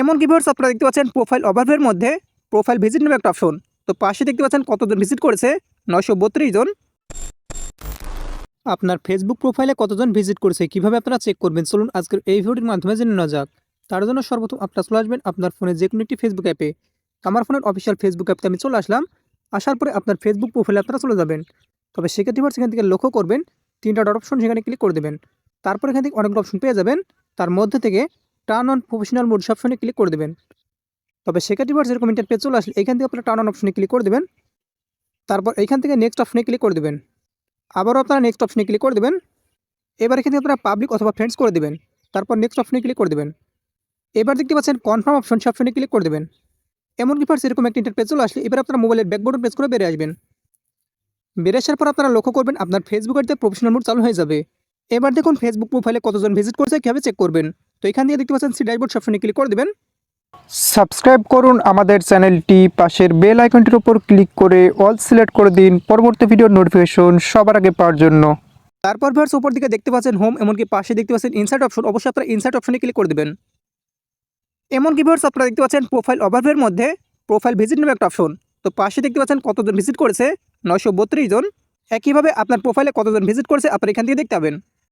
এমন কি ভিউয়ার্স আপনারা দেখতে পাচ্ছেন প্রোফাইল ওভারভিউর মধ্যে প্রোফাইল ভিজিট নামে একটা অপশন তো পাশে দেখতে পাচ্ছেন কতজন ভিজিট করেছে? নয়শো বত্রিশ জন। আপনার ফেসবুক প্রোফাইলে কতজন ভিজিট করেছে? কীভাবে আপনারা চেক করবেন? চলুন আজকের এই ভিডিওটির মাধ্যমে জেনে নেওয়া যাক। তার জন্য সর্বপ্রথম আপনারা চলে আসবেন আপনার ফোনে যে কোনো একটি ফেসবুক অ্যাপে আমার ফোনের অফিসিয়াল ফেসবুক অ্যাপতে আমি চলে আসলাম। আসার পরে আপনার ফেসবুক প্রোফাইলে আপনারা চলে যাবেন। তবে সেক্ষেত্রে এবার সেখান থেকে লক্ষ্য করবেন, তিনটা ডট অপশন সেখানে ক্লিক করে দেবেন। তারপর এখান থেকে অনেকগুলো অপশন পেয়ে যাবেন। তার মধ্যে থেকে টার্ন অন প্রফেশনাল মোড অপশনে ক্লিক করে দেবেন। তবে সেক্ষেত্রে এবার যেরকম ইন্টারপেজ চলে আসলে এখান থেকে আপনারা টার্ন অন অপশনে ক্লিক করে দেবেন। তারপর এইখান থেকে নেক্সট অপশনে ক্লিক করে দেবেন। আবারও আপনারা নেক্সট অপশনে ক্লিক করে দেবেন। এবার এখান থেকে আপনারা পাবলিক অথবা ফ্রেন্ডস করে দেবেন। তারপর নেক্সট অপশনে ক্লিক করে দেবেন। এবার দেখতে পাচ্ছেন কনফার্ম অপশন সে অপশনে ক্লিক করে দেবেন। এমনকি ফার্স্ট এরকম একটা ইন্টারপেজ চলে আসলে, এবার আপনার মোবাইলের ব্যাক বাটন প্রেস করে বেরিয়ে আসবেন। বেরিয়ে আসার পর আপনারা লক্ষ্য করবেন আপনার ফেসবুক আইডিতে প্রফেশনাল মোড চালু হয়ে যাবে। এবার দেখুন ফেসবুক প্রোফাইলে কতজন ভিজিট করছে কীভাবে চেক করবেন? তো এখান থেকে দেখতে পাচ্ছেন সি ড্যাশবোর্ড অপশনে ক্লিক করে দেবেন। সাবস্ক্রাইব করুন আমাদের চ্যানেলটি পাশের বেল আইকনটির উপর ক্লিক করে অল সিলেক্ট করে দিন পরবর্তী ভিডিওর নোটিফিকেশন সবার আগে পাওয়ার জন্য। তারপর ভার্স উপর দিকে দেখতে পাচ্ছেন হোম এমনকি পাশে দেখতে পাচ্ছেন ইনসার্ট অপশন অবশ্যই আপনারা ইনসার্ট অপশনে ক্লিক করে দেবেন। এমনকি ভার্স আপনারা দেখতে পাচ্ছেন প্রোফাইল ওভারভিউর মধ্যে প্রোফাইল ভিজিট নামে একটা অপশন তো পাশে দেখতে পাচ্ছেন কতজন ভিজিট করেছে নয়শো বত্রিশ জন। একইভাবে আপনার প্রোফাইলে কতজন ভিজিট করেছে আপনারা এখান থেকে দেখতে পাবেন।